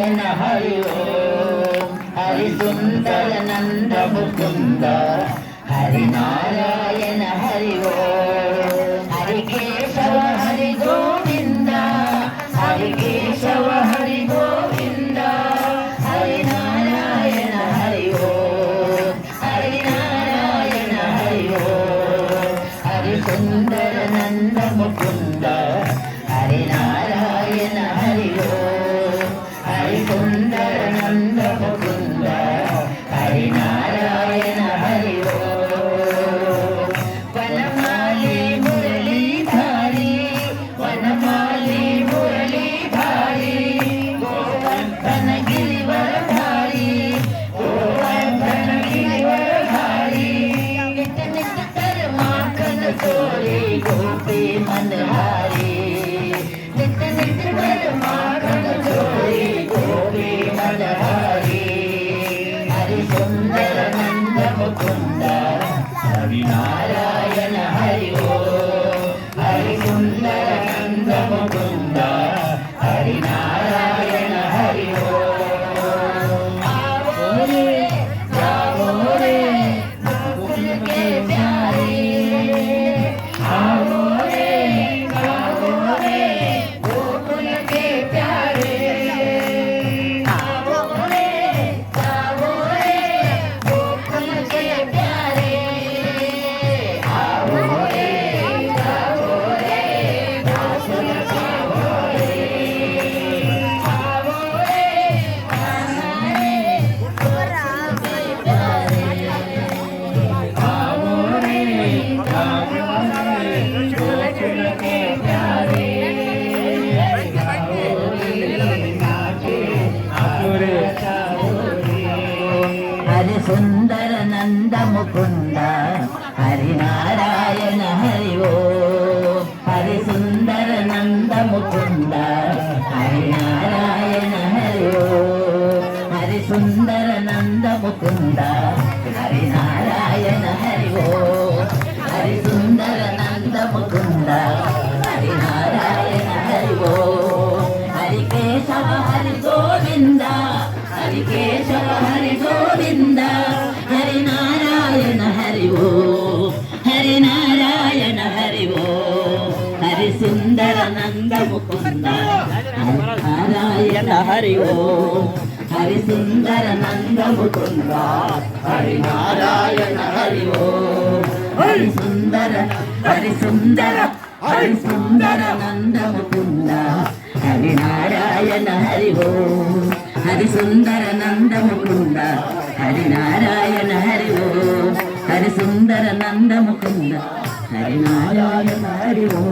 Narayana Hari ఓం Hari సుందర నంద Mukunda Hari Narayana Hari ఓం Hari Keshava Hari Govinda Hari Keshava Hari Govinda Hari Narayana Hari ఓం Hari Narayana Hari ఓం Hari సుందర నంద Mukunda Hari Narayana Hari ఓం happy, happy. Hari సుందర నంద Mukunda Hari Narayana Hari ఓ. Hari సుందర నంద Mukunda Hari Narayana Hari ఓ. Hari సుందర నంద Mukunda Hari Narayana Hari ఓ. Hari సుందర నంద Mukunda Hari Narayana Hari ఓ. Hari Keshava Hari Govinda. Hari Keshava Hari Narayana Hari ఓ Hari సుందర నందముకుంద Hari Narayana Hari ఓ Hari సుందర Hari సుందర Hari సుందర నంద Hari Narayana Hari ఓ Hari సుందర నందముకుంద Hari Narayana Hari ఓ Hari సుందర నందముకుంద Hari Narayana Hari ఓ